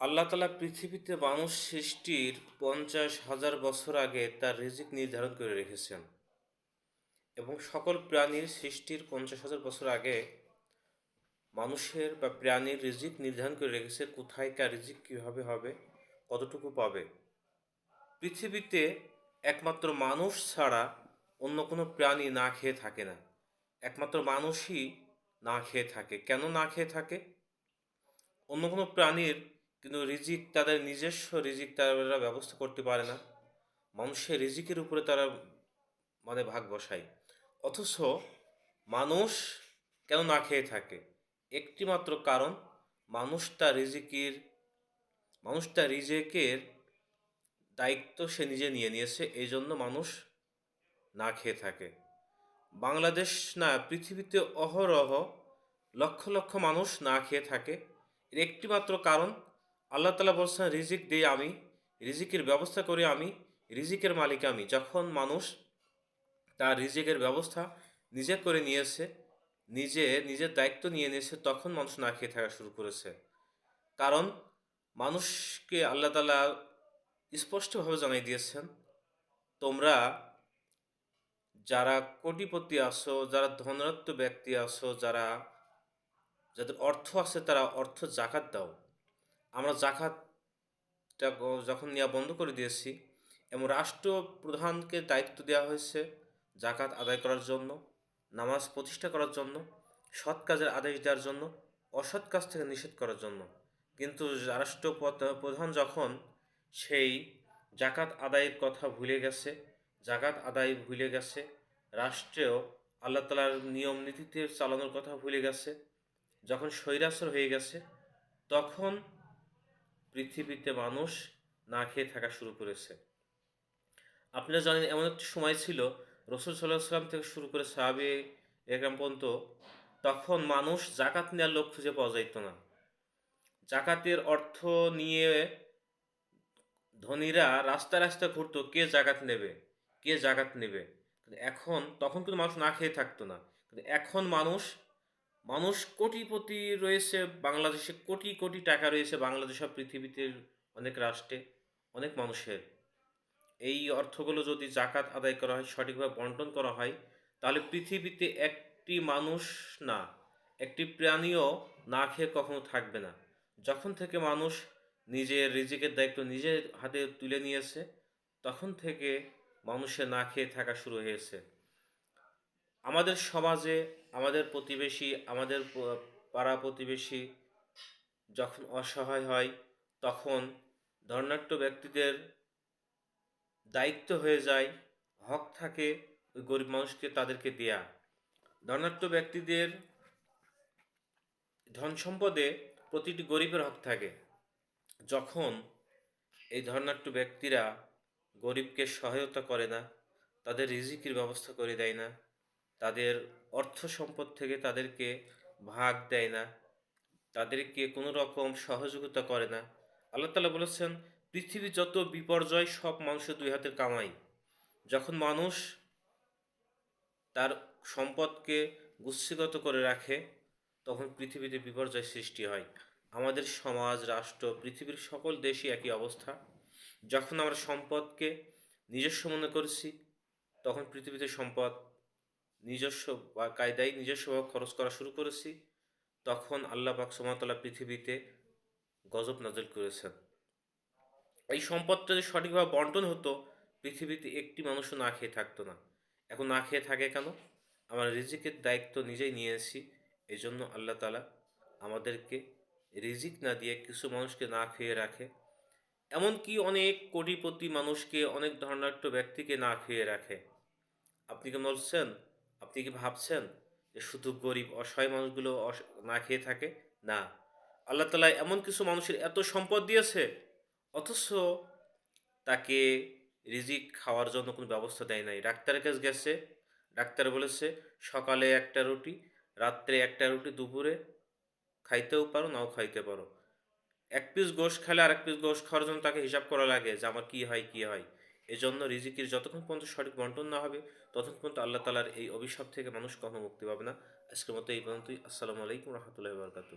আল্লাহ তালা পৃথিবীতে মানুষ সৃষ্টির পঞ্চাশ হাজার বছর আগে তার রিজিক নির্ধারণ করে রেখেছেন। এবং সকল প্রাণীর সৃষ্টির পঞ্চাশ হাজার বছর আগে মানুষের বা প্রাণীর রিজিক নির্ধারণ করে রেখেছে, কোথায় কার রিজিক কীভাবে হবে, কতটুকু পাবে। পৃথিবীতে একমাত্র মানুষ ছাড়া অন্য কোনো প্রাণী না খেয়ে থাকে না। একমাত্র মানুষই না খেয়ে থাকে। কেন না খেয়ে থাকে? অন্য কোনো প্রাণীর কিন্তু রিজিক তাদের নিজস্ব রিজিক তারা ব্যবস্থা করতে পারে না। মানুষের রিজিকের উপরে তারা মানে ভাগ বসায়। অথচ মানুষ কেন না খেয়ে থাকে? একটি মাত্র কারণ, মানুষ তার রিজিকের, মানুষ তার রিজেকের দায়িত্ব সে নিজে নিয়ে নিয়েছে এই জন্য মানুষ না খেয়ে থাকে। বাংলাদেশ না, পৃথিবীতে অহরহ লক্ষ লক্ষ মানুষ না খেয়ে থাকে। এর একটি মাত্র কারণ আল্লাহ তালা বলছেন, রিজিক দিয়ে আমি, রিজিকের ব্যবস্থা করে আমি, রিজিকের মালিক আমি। যখন মানুষ তার রিজিকের ব্যবস্থা নিজে করে নিয়েছে, নিজে, নিজের দায়িত্ব নিয়ে নিয়েছে, তখন মানুষ না খেয়ে থাকা শুরু করেছে। কারণ মানুষকে আল্লাহ তালা স্পষ্টভাবে জানাই দিয়েছেন, তোমরা যারা কোটিপতি আছো, যারা ধনরত্ব ব্যক্তি আছো, যারা, যাদের অর্থ আছে, তারা অর্থ জাকাত দাও। আমরা জাকাতটা যখন নেওয়া বন্ধ করে দিয়েছি, এবং রাষ্ট্রপ্রধানকে দায়িত্ব দেওয়া হয়েছে জাকাত আদায় করার জন্য, নামাজ প্রতিষ্ঠা করার জন্য, সৎ কাজের আদেশ দেওয়ার জন্য, অসৎ কাজ থেকে নিষেধ করার জন্য। কিন্তু রাষ্ট্র প্রধান যখন সেই জাকাত আদায়ের কথা ভুলে গেছে, জাকাত আদায় ভুলে গেছে, রাষ্ট্রেও আল্লাহ তালার নিয়ম নীতিতে চালানোর কথা ভুলে গেছে, যখন স্বৈরাসর হয়ে গেছে, তখন পৃথিবীতে মানুষ না খেয়ে থাকা শুরু করেছে। আপনারা জানেন এমন একটি সময় ছিল, রসুল সাল্লাহ সাল্লাম থেকে শুরু করে সাহাবি একরাম পর্যন্ত তখন মানুষ জাকাত নেওয়ার লোক খুঁজে পাওয়া যাইত না। জাকাতের অর্থ নিয়ে ধনীরা রাস্তা রাস্তা ঘুরতো, কে জাকাত নেবে, কে জাকাত নেবে। এখন, তখন কিন্তু মানুষ না খেয়ে থাকতো না। কিন্তু এখন মানুষ মানুষ কোটিপতি রয়েছে, বাংলাদেশে কোটি কোটি টাকা রয়েছে, বাংলাদেশ পৃথিবীতে অনেক রাষ্ট্রে, অনেক মানুষের। এই অর্থগুলো যদি জাকাত আদায় করা হয়, সঠিকভাবে বন্টন করা হয়, তাহলে পৃথিবীতে একটি মানুষ না, একটি প্রাণীও না খেয়ে কখনো থাকবে না। যখন থেকে মানুষ নিজের রিজিকের দায়িত্ব নিজের হাতে তুলে নিয়েছে, তখন থেকে মানুষের না খেয়ে থাকা শুরু হয়েছে। আমাদের সমাজে, আমাদের প্রতিবেশী, আমাদের পাড়া প্রতিবেশী যখন অসহায় হয়, তখন ধর্নাট্য ব্যক্তিদের দায়িত্ব হয়ে যায়, হক থাকে ওই গরিব মানুষকে তাদেরকে দেয়া। ধর্নাট্য ব্যক্তিদের ধন সম্পদে প্রতিটি গরিবের হক থাকে। যখন এই ধর্নাট্য ব্যক্তিরা গরিবকে সহায়তা করে না, তাদের রিজিকের ব্যবস্থা করে দেয় না তাদের অর্থ সম্পদ থেকে তাদেরকে ভাগ দেয় না। তাদেরকে কোনো রকম সহযোগিতা করে না। আল্লাহ তালা বলেছেন, পৃথিবী যত বিপর্যয়, সব মানুষের দুই হাতের কামাই। যখন মানুষ তার সম্পদকে গুচ্ছিগত করে রাখে, তখন পৃথিবীতে বিপর্যয় সৃষ্টি হয়। আমাদের সমাজ, রাষ্ট্র, পৃথিবীর সকল দেশই একই অবস্থা। যখন আমরা সম্পদকে নিজস্ব মনে করছি, তখন পৃথিবীতে সম্পদ নিজস্ব বা কায়দায় নিজস্বভাবে খরচ করা শুরু করেছি, তখন আল্লাহ পাক সোমাতলা পৃথিবীতে গজব নাজল করেছেন। এই সম্পদটা যদি সঠিকভাবে বন্টন হতো, পৃথিবীতে একটি মানুষও না খেয়ে থাকতো না। এখন না খেয়ে থাকে কেন? আমার রিজিকের দায়িত্ব নিজেই নিয়েছি এই জন্য আল্লাহ তালা আমাদেরকে রিজিক না দিয়ে কিছু মানুষকে না খেয়ে রাখে। এমনকি অনেক কোটিপতি মানুষকে, অনেক ধর্নাট্য ব্যক্তিকে না খেয়ে রাখে। আপনি কি বলছেন আপনি কি ভাবছেন যে শুধু গরিব অসহায় মানুষগুলো না খেয়ে থাকে? না। আল্লাহ তালা এমন কিছু মানুষের এত সম্পদ দিয়েছে, অথচ তাকে রিজিক খাওয়ার জন্য কোনো ব্যবস্থা দেয় নাই। ডাক্তারের কাছে গেছে, ডাক্তার বলেছে, সকালে একটা রুটি, রাত্রে একটা রুটি, দুপুরে খাইতেও পারো, নাও খাইতে পারো। এক পিস গোশ খেলে আর এক পিস গোশ খাওয়ার জন্য তাকে হিসাব করা লাগে যে আমার কী হয় কী হয়। এজন্য রিজিকির যতক্ষণ পর্যন্ত সঠিক বন্টন না হবে, ততক্ষণ পর্যন্ত আল্লাহ তালার এই অভিশাপ থেকে মানুষ কখনো মুক্তি পাবে না। আজকের মতো এই পর্যন্তই। আসসালামু আলাইকুম রহমতুল্লাহ বরকাতু